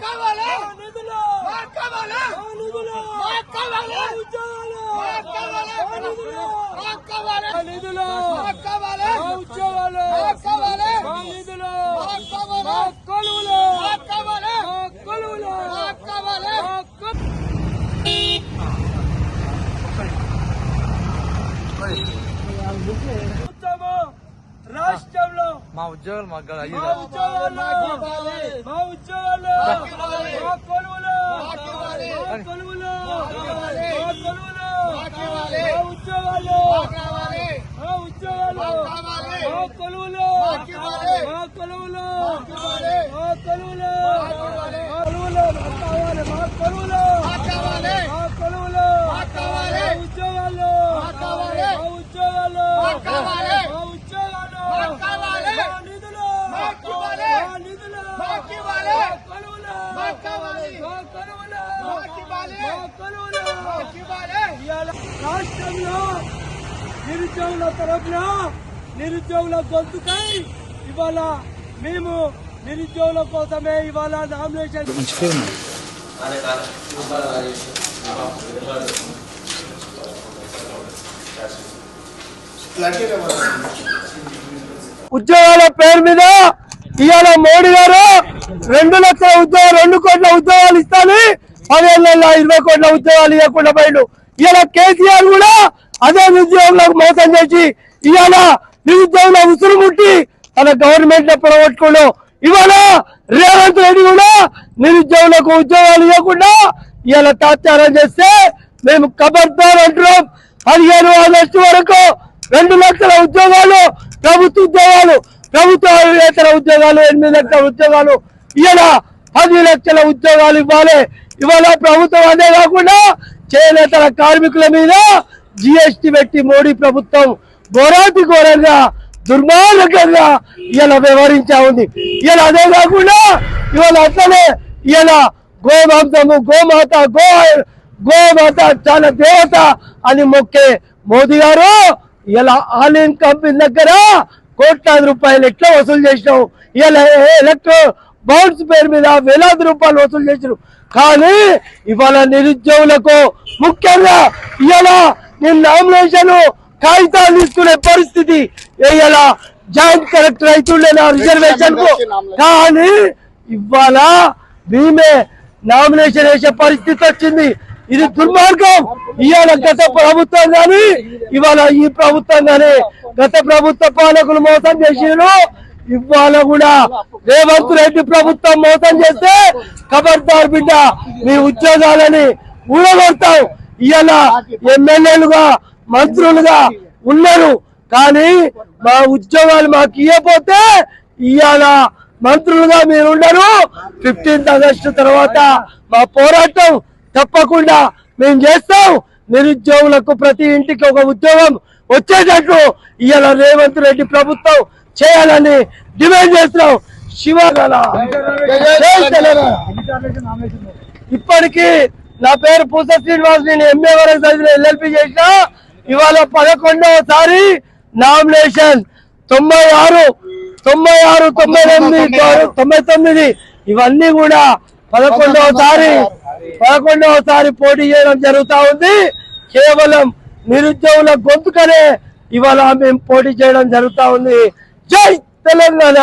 కావాలి నిధులు మాకు కావాలి నిధులు మాకు కావాలి ఉద్యోగాలు మాకు కావాలి నిధులు మాకు కావాలి నిధులు మాకు కావాలి ఉద్యోగాలు మాకు కావాలి నిధులు మాకు కావాలి మా కొలువులు మాకు కావాలి మా కొలువులు మాకు కావాలి మా కొ- ప్రభుత్వము రాష్ట్రంలో మా ఉద్యోగాలు మాకు కాదు, అయ్యి కొలువులు కొలువులు కొలువులు ఇవ్వాలి. మా ఉద్యోగాలు కావాలి మా ఉద్యోగాలు కావాలి. మా కొలువులు ఇవ్వాలి. మా కొలువులు ఇవ్వాలి. మా కొలువులు ఇవ్వాలి. మా కొలువులు మాకు కావాలి మా కొలువులు మాకు కావాలి మా కొలువులు మాకు కావాలి. మా ఉద్యోగాలు మాకు కావాలి. మా ఉద్యోగాలు మాకు కావాలి. మా ఉద్యోగాలు మాకు కావాలి. మా నిధులు మాకు ఇవ్వాలి. మా నిధులు మాకు ఇవ్వాలి. మా కొలువులు మాకు కావాలి. మా కొలువులు మాకు ఇవ్వాలి. మా కొలువులు మాకు ఇవ్వాలి ఇవాళ రాష్ట్రంలో నిరుద్యోగుల తరఫున నిరుద్యోగుల గొంతుకై ఇవాళ మేము నిరుద్యోగుల కోసమే ఇవాళ నామినేషన్ ఉద్యోగాల పేరు మీద ఇవాళ మోడీ గారు రెండు లక్షల ఉద్యోగాలు రెండు కోట్ల ఉద్యోగాలు ఇస్తాను. పదిహేను నెలల ఇరవై కోట్ల ఉద్యోగాలు ఇవ్వకుండా పోయిండు. ఇలా కేసీఆర్ కూడా అదే నిరుద్యోగులకు మోసం చేసి ఇవాళ నిరుద్యోగుల ఉసురు ముట్టి తన గవర్నమెంట్ పొడగొట్టుకోవడం ఇవాళ రేవంత్ రెడ్డి కూడా నిరుద్యోగులకు ఉద్యోగాలు ఇవ్వకుండా ఇవాళ తాత్యారం చేస్తే మేము కబర్దార్ అంటున్నాం. పదిహేను ఆగస్టు వరకు రెండు లక్షల ఉద్యోగాలు ప్రభుత్వ ఉద్యోగాలు ప్రభుత్వేతర ఉద్యోగాలు ఎనిమిది లక్షల ఉద్యోగాలు ఇలా పది లక్షల ఉద్యోగాలు ఇవ్వాలి. ఇవాళ ప్రభుత్వం అదే కాకుండా చేనేతల కార్మికుల మీద జిఎస్టి పెట్టి మోడీ ప్రభుత్వం ఘోరాతి ఘోరంగా దుర్మార్గంగా ఇలా వ్యవహరించా ఉంది. ఇలా అదే కాకుండా ఇవాళ అట్లనే ఇలా గోమాంసము గోమాత గో గోమాత చాలా దేవత అని మొక్కే మోదీ గారు ఇలా ఆలిన్ కంపెనీ దగ్గర కోట్లాది రూపాయలు ఎట్లా వసూలు చేసినావు? ఇలా ఎలక్ట్రో బౌన్స్ పేరు మీద వేలాది రూపాయలు వసూలు చేసినారు. కానీ ఇవాళ నిరుద్యోగులకు ముఖ్యంగా ఇవాళ నేను నామినేషన్ కాగితాలు తీసుకునే పరిస్థితి ఇవాళ జాయింట్ కలెక్టర్ అవుతుండే నా రిజర్వేషన్కు కానీ ఇవాళ మేమే నామినేషన్ వేసే పరిస్థితి వచ్చింది. ఇది దుర్మార్గం. ఇవాళ గత ప్రభుత్వం కానీ ఇవాళ ఈ ప్రభుత్వం కానీ గత ప్రభుత్వ పాలకులు మోసం చేసిన ఇవాళ కూడా రేవంత్ రెడ్డి ప్రభుత్వం మోసం చేస్తే ఖబర్దార్ బిడ్డ మీ ఉద్యోగాలని ఊడగొడతాం. ఇవాళ ఎమ్మెల్యేలుగా మంత్రులుగా ఉన్నారు. కానీ మా ఉద్యోగాలు మాకు ఇవ్వకపోతే ఇవాళ మంత్రులుగా మీరు ఉండరు. ఫిఫ్టీన్త్ ఆగస్టు తర్వాత మా పోరాటం తప్పకుండా మేము చేస్తాం. నిరుద్యోగులకు ప్రతి ఇంటికి ఒక ఉద్యోగం వచ్చేటట్లు ఇవాళ రేవంత్ రెడ్డి ప్రభుత్వం చేయాలని డిమాండ్ చేస్తున్నాం. శివగల ఇప్పటికీ నా పేరు పూస శ్రీనివాస్ నేను ఎంఏ వరకు చదివిన ఎల్ఎల్పి చేసిన. ఇవాళ పదకొండవసారి నామినేషన్. తొంభై ఆరు తొంభై ఆరు తొంభై ఎనిమిది తొంభై తొమ్మిది. ఇవన్నీ కూడా పదకొండవసారి పదకొండవసారి పోటీ చేయడం జరుగుతా ఉంది. కేవలం నిరుద్యోగుల గొంతుకనే ఇవాళ మేము పోటీ చేయడం జరుగుతా ఉంది. జై తెలంగాణ!